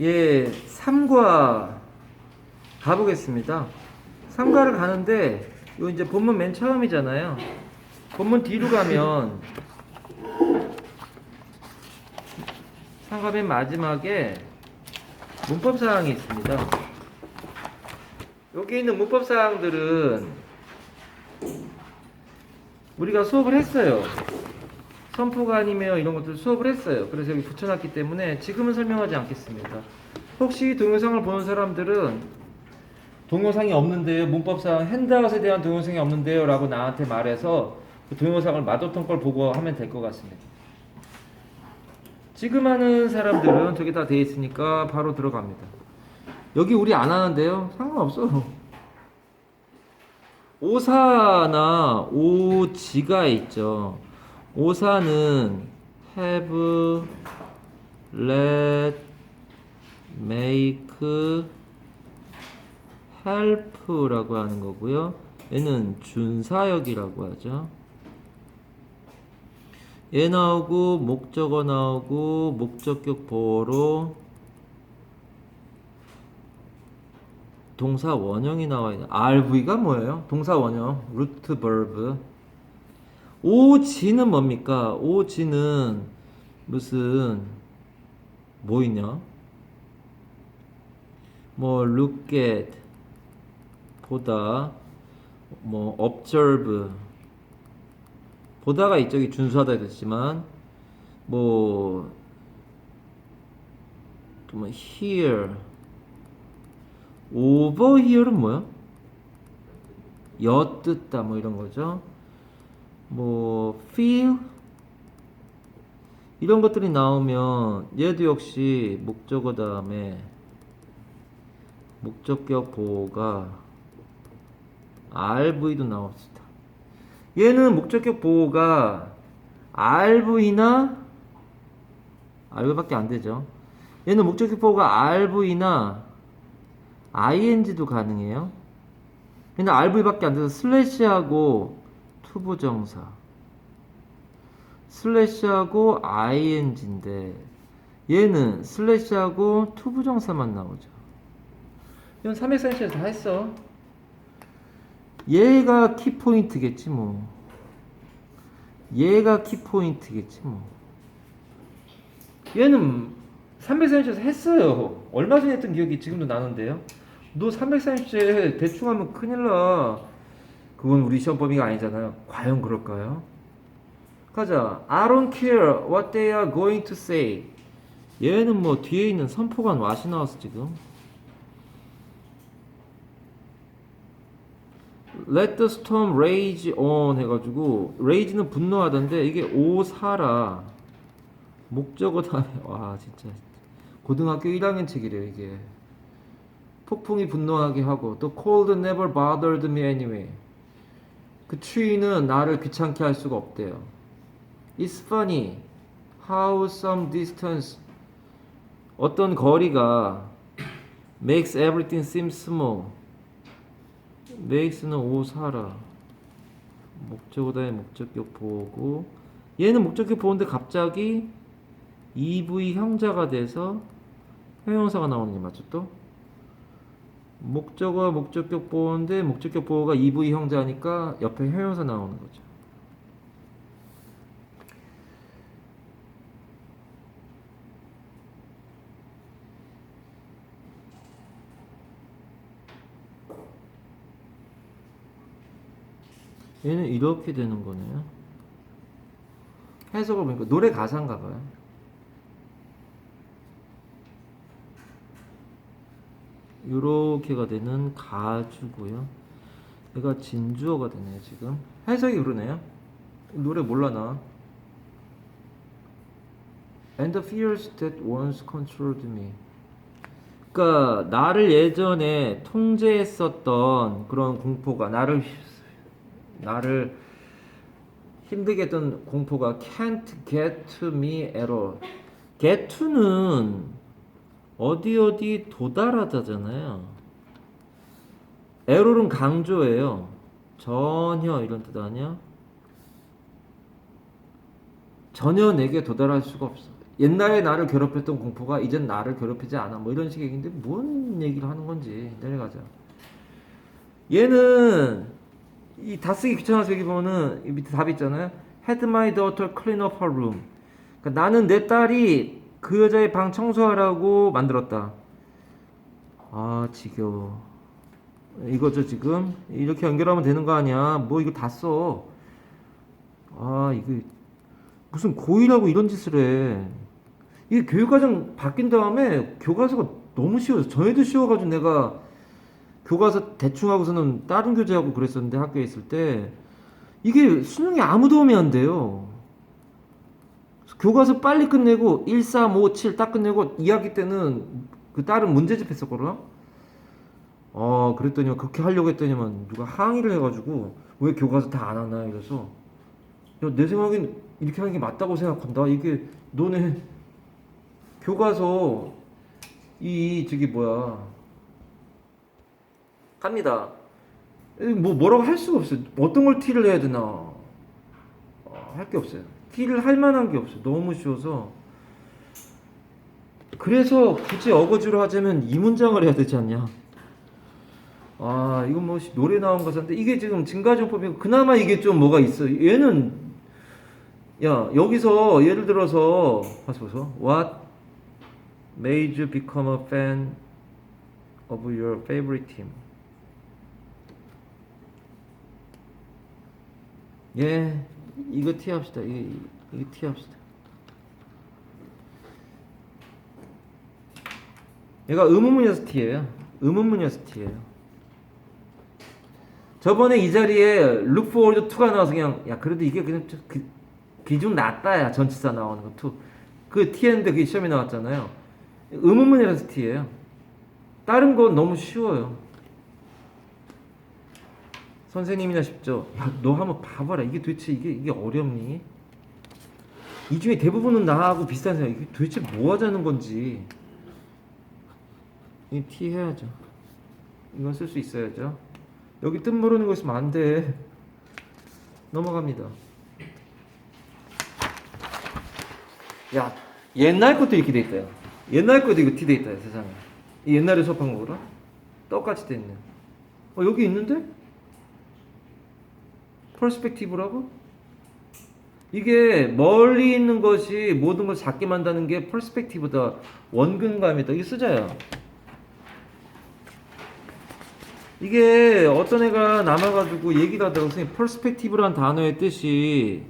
예, 3과 가보겠습니다. 3과를 가는데, 요 이제 본문 맨 처음이잖아요. 본문 뒤로 가면, 3과 맨 마지막에 문법 사항이 있습니다. 여기 있는 문법 사항들은 우리가 수업을 했어요. 선포관이며 이런 것들 수업을 했어요. 그래서 여기 붙여놨기 때문에 지금은 설명하지 않겠습니다. 혹시 동영상을 보는 사람들은 동영상이 없는데요. 문법상 핸드아웃에 대한 동영상이 없는데요. 라고 나한테 말해서 그 동영상을 마도통 걸 보고 하면 될 것 같습니다. 지금 하는 사람들은 저기 다돼 있으니까 바로 들어갑니다. 여기 우리 안 하는데요. 상관없어요. 오사나 오지가 있죠. 오사는 have, let, make, help라고 하는 거고요. 얘는 준사역이라고 하죠. 얘 나오고 목적어 나오고 목적격 보어로 동사 원형이 나와 있는 RV가 뭐예요? 동사 원형 루트 버브 오지는 뭡니까? 오지는 무슨 뭐 있냐? 뭐 look at 보다 뭐 observe 보다가 이쪽이 준수하다 됐지만 뭐, 또뭐 hear overhear은 뭐야? 엿듣다 뭐 이런 거죠. 뭐 feel 이런 것들이 나오면 얘도 역시 목적어 다음에 목적격 보호가 RV도 나옵니다. 얘는 목적격 보호가 RV나 RV밖에 안 되죠. 얘는 목적격 보호가 RV나 ing도 가능해요. 근데 RV밖에 안 돼서 슬래시하고 투부정사 슬래시하고 ing인데 얘는 슬래시하고 투부정사만 나오죠. 이건 300cm에서 다 했어. 얘가 키포인트겠지 뭐. 얘가 키포인트겠지 뭐. 얘는 300cm에서 했어요. 얼마 전에 했던 기억이 지금도 나는데요. 너 300cm 대충 하면 큰일 나. 그건 우리 시험 범위가 아니잖아요. 과연 그럴까요? 가자. I don't care what they are going to say. 얘는 뭐 뒤에 있는 선포관 왓이 나왔어 지금. Let the storm rage on 해가지고 rage는 분노하던데 이게 오사라 목적어 다음에 와 진짜 고등학교 1학년 책이래요 이게 폭풍이 분노하게 하고 또 cold never bothered me anyway 그 추위는 나를 귀찮게 할 수가 없대요 It's funny how some distance 어떤 거리가 makes everything seem small makes는 오사라 목적어다의 목적격 보고 얘는 목적격 보는데 갑자기 EV 형자가 돼서 형용사가 나오는 게 맞죠 또? 목적어 목적격 보호인데 목적격 보호가 EV 형자니까 옆에 형용사 나오는 거죠. 얘는 이렇게 되는 거네요. 해석을 보니까 노래 가사인가 봐요. 요렇게가 되는 가주고요. 얘가 진주어가 되네요, 지금. 해석이 그러네요. 노래 몰라 나. And the fears that once controlled me. 그러니까 나를 예전에 통제했었던 그런 공포가 나를 나를 힘들게 했던 공포가 can't get to me at all. get to는 어디 어디 도달하다잖아요. 에롤은 강조예요. 전혀 이런 뜻 아니야? 전혀 내게 도달할 수가 없어. 옛날에 나를 괴롭혔던 공포가 이젠 나를 괴롭히지 않아. 뭐 이런 식의 얘기인데 뭔 얘기를 하는 건지 내려가자. 얘는 이 다 쓰기 귀찮아서 여기 보면은 이 밑에 답이 있잖아요. Had my daughter clean up her room. 그러니까 나는 내 딸이 그 여자의 방 청소하라고 만들었다. 아 지겨워. 이거죠 지금 이렇게 연결하면 되는 거 아니야? 뭐 이거 다 써. 아 이거 무슨 고1하고 이런 짓을 해. 이게 교육과정 바뀐 다음에 교과서가 너무 쉬워서 전에도 쉬워가지고 내가 교과서 대충 하고서는 다른 교재하고 그랬었는데 학교에 있을 때 이게 수능에 아무 도움이 안 돼요. 교과서 빨리 끝내고 1, 3, 5, 7 딱 끝내고 2학기 때는 그 딸은 문제집 했었거든. 어 그랬더니 그렇게 하려고 했더니만 누가 항의를 해가지고 왜 교과서 다 안 하나 이래서 야, 내 생각엔 이렇게 하는 게 맞다고 생각한다. 이게 너네 교과서 이 저기 뭐야 갑니다. 이뭐 뭐라고 할 수가 없어요. 어떤 걸 티를 해야 되나 어, 할 게 없어요. 티를 할 만한 게 없어요. 너무 쉬워서 그래서 굳이 어거지로 하자면 이 문장을 해야 되지 않냐? 아 이건 뭐 노래 나온 가사인데 이게 지금 증가정법이고 그나마 이게 좀 뭐가 있어. 얘는 야 여기서 예를 들어서 봐서 보소. What made you become a fan of your favorite team? 예, 이거 티합시다. 이거, 이거 티합시다. 얘가 의문문이어서 티예요. 의문문이어서 티예요. 저번에 이 자리에 look forward to가 나와서 그냥 야 그래도 이게 그냥 좀 그, 기준 낮다 야 전치사 나오는 거 to 그 t였는데 그게 시험에 나왔잖아요. 의문문이라서 t예요. 다른 건 너무 쉬워요. 선생님이나 싶죠. 야, 너 한번 봐봐라. 이게 도대체 이게 이게 어렵니? 이 중에 대부분은 나하고 비슷한 생각. 이게 도대체 뭐 하자는 건지. 이 T 해야죠. 이건 쓸 수 있어야죠. 여기 뜻 모르는 거 있으면 안 돼. 넘어갑니다. 야, 옛날 것도 이렇게 돼 있다요. 옛날 것도 이거 T 돼 있다, 세상에. 이 옛날에 수업한 거구나? 똑같이 돼 있네. 어, 여기 있는데? 퍼스펙티브라고? 이게 멀리 있는 것이 모든 걸 작게 만드는 게 퍼스펙티브다. 원근감이다. 이게 쓰자야. 이게 어떤 애가 남아가지고 얘기를 하더라고. 선생님, 퍼스펙티브란 단어의 뜻이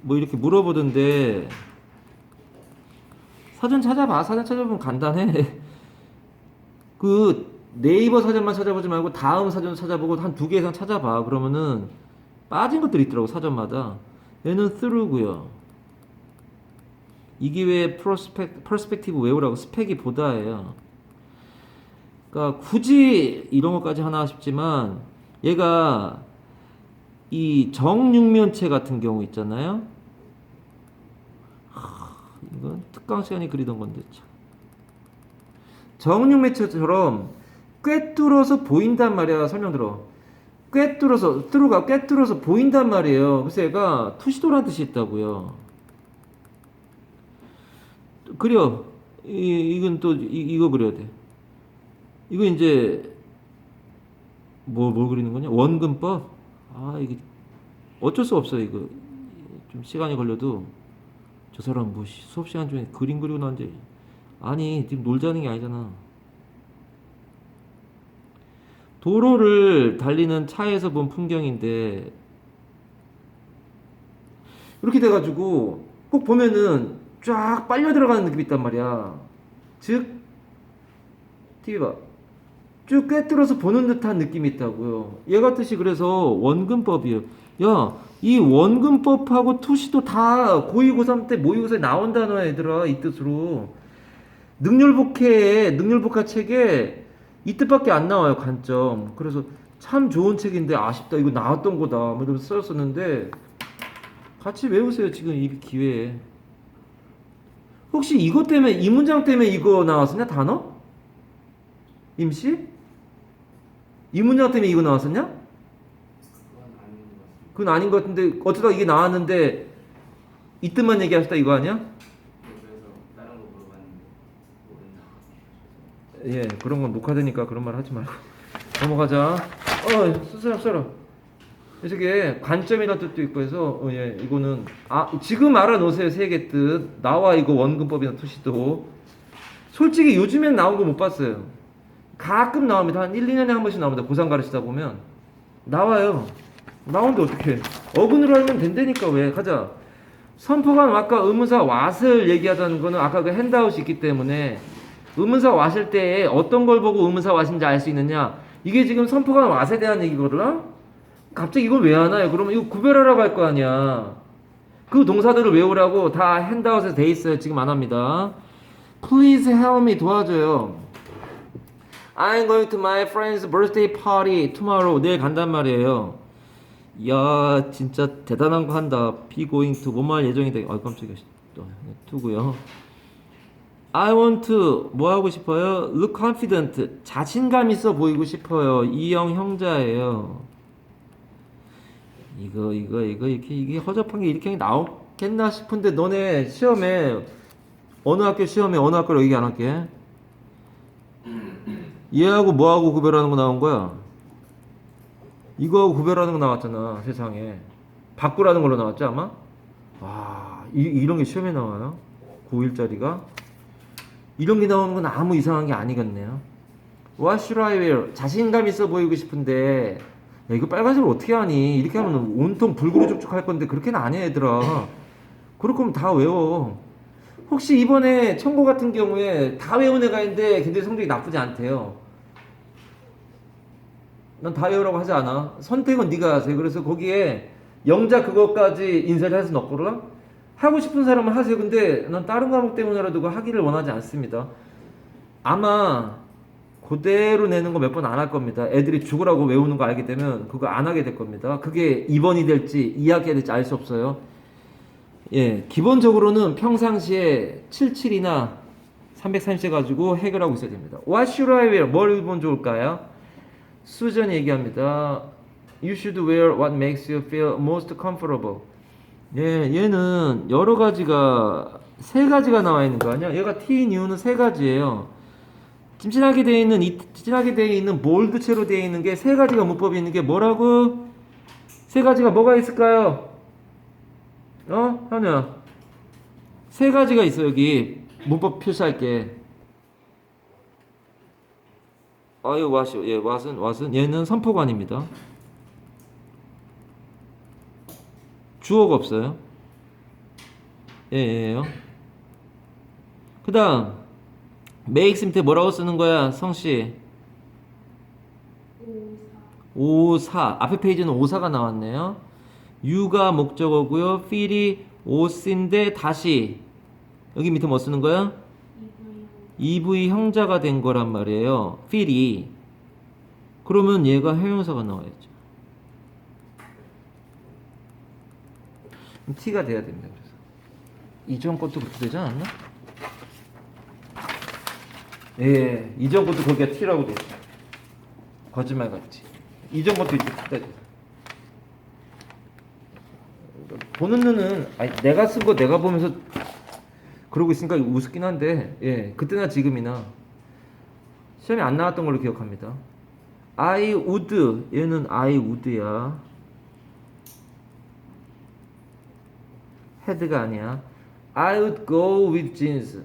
뭐 이렇게 물어보던데 사전 찾아봐. 사전 찾아보면 간단해. 그 네이버 사전만 찾아보지 말고 다음 사전 찾아보고 한 두 개 이상 찾아봐. 그러면은 빠진 것들이 있더라고 사전마다. 얘는 through고요. 이 기회에 프로스펙, 퍼스펙티브 외우라고 스펙이 보다예요. 그러니까 굳이 이런 것까지 하나 싶지만 얘가 이 정육면체 같은 경우 있잖아요. 하, 이건 특강 시간에 그리던 건데 참. 정육면체처럼 꿰뚫어서 보인단 말이야. 설명 들어. 꿰뚫어서 뚜루가 꿰뚫어서 보인단 말이에요. 그래서 얘가 투시도라는 뜻이 있다고요. 그려. 이, 이건 또 이, 이거 그려야 돼. 이거 이제 뭐, 뭘 그리는 거냐? 원근법? 아, 이게 어쩔 수 없어요, 이거. 좀 시간이 걸려도 저 사람 뭐 시- 수업 시간 중에 그림 그리고 나는데 아니, 지금 놀자는 게 아니잖아. 도로를 달리는 차에서 본 풍경인데 이렇게 돼가지고 꼭 보면은 쫙 빨려 들어가는 느낌이 있단 말이야. 즉 TV 봐. 쭉 꿰뚫어서 보는 듯한 느낌이 있다고요. 얘 같듯이 그래서 원근법이에요. 야, 이 원근법하고 투시도 다 고2, 고3 때 모의고사에 나온 단어야, 얘들아. 이 뜻으로. 능률복해에, 능률복화 책에 이 뜻밖에 안 나와요, 관점. 그래서 참 좋은 책인데 아쉽다. 이거 나왔던 거다. 뭐 이러면서 써였었는데 같이 외우세요, 지금 이 기회에. 혹시 이것 때문에, 이 문장 때문에 이거 나왔었냐, 단어? 임시? 이 문장 때문에 이거 나왔었냐? 그건 아닌 것 같은데 어쩌다 이게 나왔는데 이 뜻만 얘기하셨다 이거 아니야? 그래서 다른 거 물어봤는데 모른다고 예, 그런 건 녹화되니까 그런 말 하지 말고 넘어가자. 어, 수술합 썰어. 저게 관점이라는 뜻도 있고 해서 어, 예, 이거는 아 지금 알아놓으세요 세 개 뜻. 나와 이거 원근법이나 투시도. 솔직히 요즘엔 나온 거 못 봤어요. 가끔 나옵니다. 한 1, 2년에 한 번씩 나옵니다. 고3 가르치다 보면 나와요. 나오는데 어떻게? 어근으로 하면 된다니까 왜? 가자. 선포관 아까 의문사 왓을 얘기하자는 거는 아까 그 핸드아웃이 있기 때문에 의문사 왓일 때 어떤 걸 보고 의문사 왓인지 알 수 있느냐? 이게 지금 선포관 왓에 대한 얘기거든. 갑자기 이걸 왜 하나요? 그러면 이거 구별하라고 할 거 아니야. 그 동사들을 외우라고 다 핸드아웃에 돼 있어요. 지금 안 합니다. Please help me 도와줘요. I'm going to my friend's birthday party tomorrow. 내일 간단 말이에요. 야, 진짜 대단한 거 한다. Be going to 뭐말 예정이다. 아, 깜짝이야. 또 투고요. I want to 뭐 하고 싶어요? Look confident. 자신감 있어 보이고 싶어요. 이영 형자예요. 이거 이거 이거 이렇게 이게 허접한 게 이렇게 나오겠나 싶은데 너네 시험에 어느 학교 시험에 어느 학교로 얘기 안 할게. 얘하고 뭐하고 구별하는 거 나온 거야? 이거하고 구별하는 거 나왔잖아 세상에 바꾸라는 걸로 나왔지 아마? 와 이, 이런 게 시험에 나와요? 9일짜리가? 이런 게 나오는 건 아무 이상한 게 아니겠네요 What should I wear? 자신감 있어 보이고 싶은데 야 이거 빨간색을 어떻게 하니? 이렇게 하면 온통 불구르죽죽 할 건데 그렇게는 안 해 얘들아 그럴 거면 다 외워 혹시 이번에 청고 같은 경우에 다 외운 애가 있는데 걔들 성적이 나쁘지 않대요 난 다 외우라고 하지 않아. 선택은 네가 하세요. 그래서 거기에 영자 그것까지 인쇄를 해서 넣고라 하고 싶은 사람은 하세요. 근데 난 다른 과목 때문에라도 그거 하기를 원하지 않습니다. 아마 그대로 내는 거 몇 번 안 할 겁니다. 애들이 죽으라고 외우는 거 알게 되면 그거 안 하게 될 겁니다. 그게 2번이 될지 2학기가 될지 알 수 없어요. 예, 기본적으로는 평상시에 77이나 330세 가지고 해결하고 있어야 됩니다. What should I wear? 뭘 입으면 좋을까요? 수전이 얘기합니다. You should wear what makes you feel most comfortable. 예, 얘는 여러 가지가 세 가지가 나와 있는 거 아니야? 얘가 T인 이유는 세 가지예요. 찜찜하게 되어 있는 이 찜찜하게 되어 있는 몰드체로 되어 있는 게 세 가지가 문법이 있는 게 뭐라고? 세 가지가 뭐가 있을까요? 어, 현우야. 세 가지가 있어 여기 문법 표시할 게. 아유 왓이 예 왓은 왓은 얘는 선포관입니다. 주어가 없어요. 예, 예요. 그 다음 makes 밑에 뭐라고 쓰는 거야, 성씨? 오사 앞에 페이지는 오사가 나왔네요. 유가 목적어고요. feel이 오스인데 다시 여기 밑에 뭐 쓰는 거야? EV 형자가 된 거란 말이에요. feel이 그러면 얘가 형용사가 나와야죠. 그럼 T가 돼야 됩니다. 그래서 이전 것도 그렇게 되지 않았나? 예, 이전 것도 거기가 T라고 돼 있어. 거짓말 같지. 이전 것도 이제 돼. 보는 눈은 아니 내가 쓴 거 내가 보면서 그러고 있으니까 우습긴 한데 예 그때나 지금이나 시험에 안 나왔던 걸로 기억합니다. I would 얘는 I would야. 헤드가 아니야. I would go with jeans.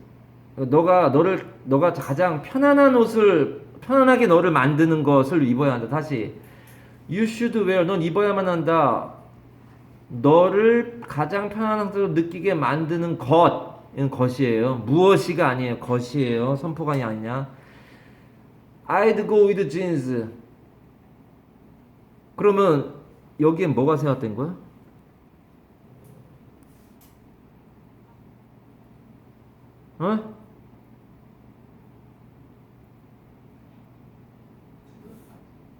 너가 너를 너가 가장 편안한 옷을 편안하게 너를 만드는 것을 입어야 한다. 다시 You should wear. 넌 입어야만 한다. 너를 가장 편안한 상태로 느끼게 만드는 것. 이는 것이에요. 무엇이가 아니에요. 것이에요. 선포관이 아니냐. I'd go with jeans. 그러면 여기엔 뭐가 생각된 거야? 어?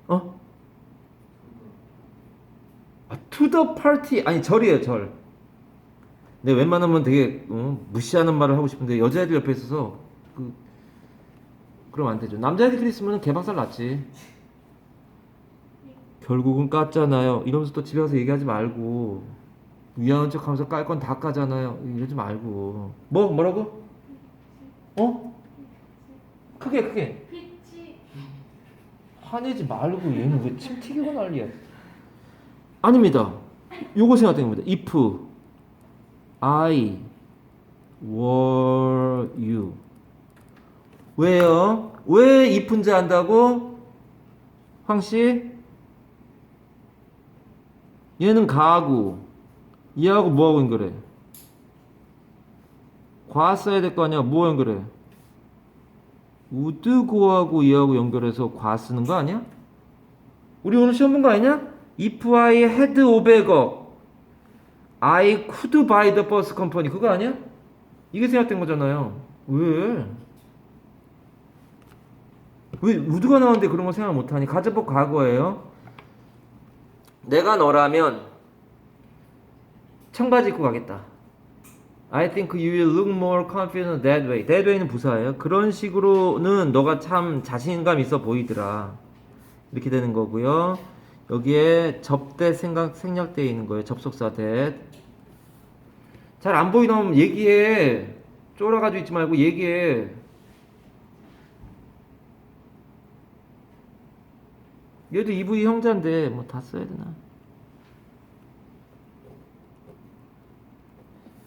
어? 아, the party 아니 절이에요 절. 근데 웬만하면 되게 어, 무시하는 말을 하고 싶은데 여자애들 옆에 있어서 그 그러면 안 되죠. 남자애들끼리 있으면 개박살 났지. 결국은 깠잖아요. 이러면서 또 집에 가서 얘기하지 말고 위안한 척 하면서 깔 건 다 까잖아요. 이러지 말고. 뭐 뭐라고? 어? 크게 크게. 피치 화내지 말고 얘는 왜 침 튀기고 난리야. 아닙니다. 요거 생각된 겁니다. if I were you. 왜요? 왜 if인지 안다고? 황씨? 얘는 가구. 얘하고 뭐하고 연결해? 과 써야 될 거 아니야? 뭐 연결해? 우드고하고 얘하고 연결해서 과 쓰는 거 아니야? 우리 오늘 시험 본 거 아니냐? If I had 500억 I could buy the bus company 그거 아니야? 이게 생각된 거잖아요 왜? 왜 우드가 나오는데 그런 거 생각 못하니? 가정법 과거예요 내가 너라면 청바지 입고 가겠다 I think you will look more confident that way. That way는 부사예요. 그런 식으로는 너가 참 자신감 있어 보이더라. 이렇게 되는 거고요. 여기에 접대 생각 생략되어 있는 거예요. 접속사 that. 잘 안 보이면 얘기해. 쫄아가지고 있지 말고 얘기해. 얘도 EV 형자인데 뭐 다 써야 되나?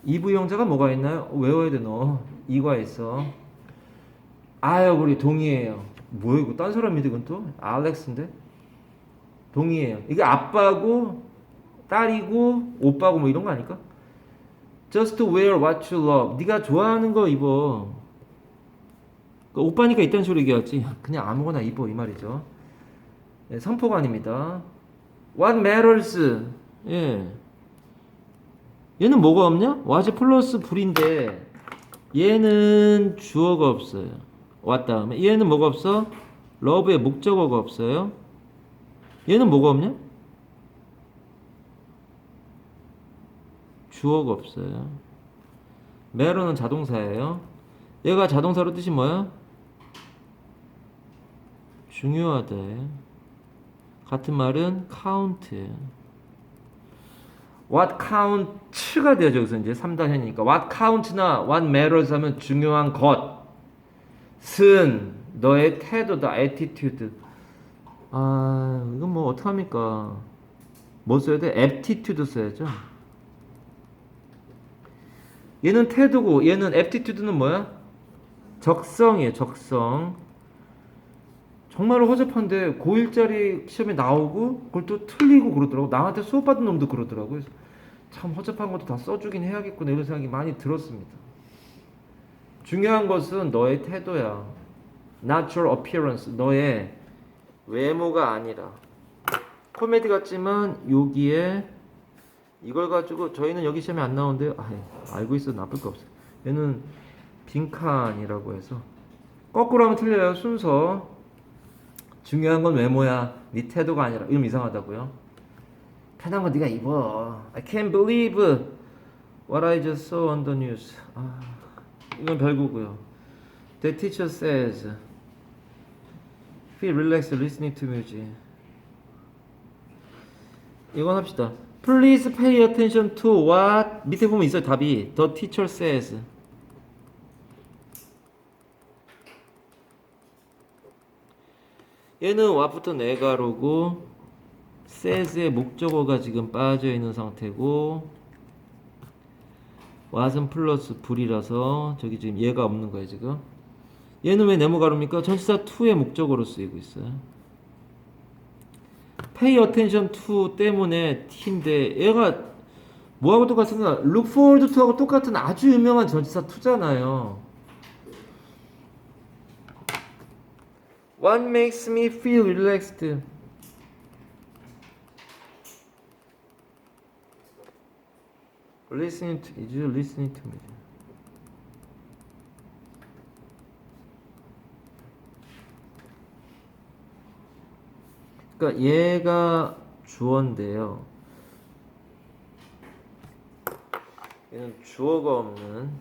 EV 형자가 뭐가 있나요? 외워야 돼 너. 이과 있어. 아유 우리 동의해요. 뭐야 이거 딴 사람인데 이건 또? 알렉스인데? 동의해요. 이게 아빠고 딸이고 오빠고 뭐 이런 거 아닐까? Just wear what you love. 네가 좋아하는 거 입어. 그 오빠니까 이딴 식으로 얘기하지. 그냥 아무거나 입어 이 말이죠. 네, 선포관입니다. What matters? 예. 얘는 뭐가 없냐? 와즈 플러스 불인데 얘는 주어가 없어요. 왔 다음에 얘는 뭐가 없어? 러브의 목적어가 없어요. 얘는 뭐가 없냐? 주어가 없어요. 메로는 자동사예요. 얘가 자동사로 뜻이 뭐야? 중요하다. 같은 말은 count. What count가 돼야죠. 여기서 이제 3단현이니까 what count나 what matters 하면 중요한 것은 너의 태도다, attitude. 아, 이건 뭐 어떡합니까? 뭐 써야 돼? aptitude 써야죠. 얘는 태도고 얘는 aptitude는 뭐야? 적성이에요, 적성. 정말로 허접한데 고1짜리 시험에 나오고 그걸 또 틀리고 그러더라고. 나한테 수업 받은 놈도 그러더라고요. 그래서 참 허접한 것도 다 써주긴 해야겠구나 이런 생각이 많이 들었습니다. 중요한 것은 너의 태도야. Not your appearance 너의 외모가 아니라. 코미디 같지만 여기에 이걸 가지고 저희는 여기 시험에 안 나오는데요. 아, 알고 있어 나쁠 거 없어요. 얘는 빈칸이라고 해서 거꾸로 하면 틀려요. 순서 중요한 건 외모야. 네 태도가 아니라. 이러면 이상하다고요. 편한 거 네가 입어. I can't believe what I just saw on the news. 아, 이건 별거고요. The teacher says, feel relaxed listening to music. 이건 합시다. Please pay attention to what 밑에 보면 있어요 답이. The teacher says. 얘는 what부터 네가로고 says의 목적어가 지금 빠져 있는 상태고 what은 플러스 불이라서 저기 지금 얘가 없는 거예요 지금. 얘는 왜 네모가로입니까? 전치사 to의 목적어로 쓰이고 있어요. pay attention to 때문에 t인데 얘가 뭐하고 똑같은가 look forward to하고 똑같은 아주 유명한 전치사 to잖아요 What makes me feel relaxed? To, is you listening to me? 그러니까 얘가 주어인데요. 얘는 주어가 없는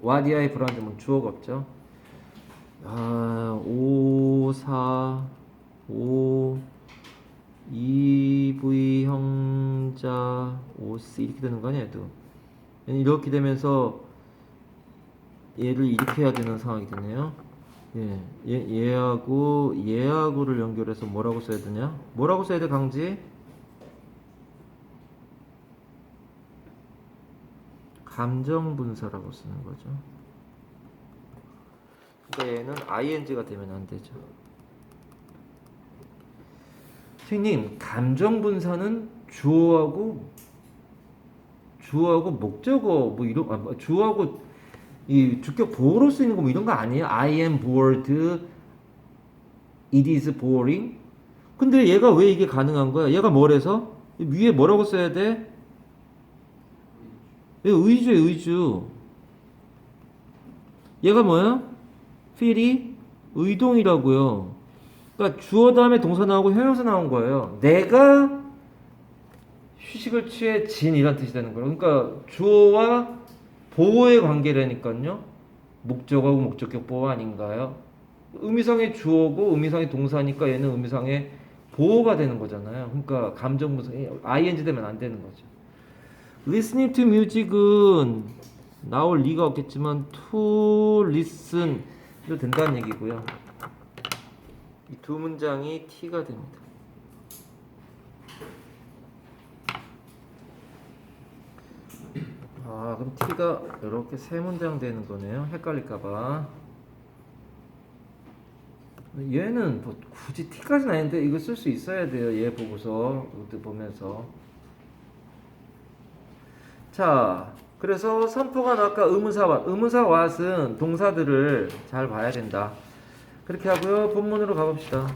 와디아이 브란드면 주어가 없죠. 아, 5, 4, 5, EV 형자 OC 이렇게 되는 거 아니야 얘도? 이렇게 되면서 얘를 이렇게 해야 되는 상황이 되네요. 예, 얘, 얘하고 얘하고를 연결해서 뭐라고 써야 되냐? 뭐라고 써야 돼 강지? 감정 분사라고 쓰는 거죠 그러니까 얘는 ing가 되면 안 되죠 선생님, 감정 분사는 주어하고 주어하고 목적어 뭐 이런 아, 뭐 주어하고 이 주격 보어로 쓰이는 거 뭐 이런 거 아니에요? I am bored. It is boring. 근데 얘가 왜 이게 가능한 거야? 얘가 뭐래서? 위에 뭐라고 써야 돼? 얘 의주야 의주. 얘가 뭐야? Feel이 의동이라고요. 그러니까 주어 다음에 동사 나오고 형용사 나온 거예요. 내가 휴식을 취해 진 이란 뜻이 되는 거예요. 그러니까 주어와 보어의 관계라니까요. 목적하고 목적격 보어 아닌가요? 의미상의 주어고 의미상의 동사니까 얘는 의미상의 보어가 되는 거잖아요. 그러니까 감정 분석 ing 되면 안 되는 거죠. listening to music은 나올 리가 없겠지만 to listen 도 된다는 얘기고요. 이 두 문장이 T가 됩니다. 아, 그럼 T가 이렇게 세 문장 되는 거네요. 헷갈릴까봐. 얘는 뭐 굳이 T까지는 아닌데 이거 쓸 수 있어야 돼요. 얘 보고서 보면서. 자, 그래서 선포가 아까 의문사 왓, 의문사 왓은 동사들을 잘 봐야 된다. 그렇게 하고요. 본문으로 가봅시다.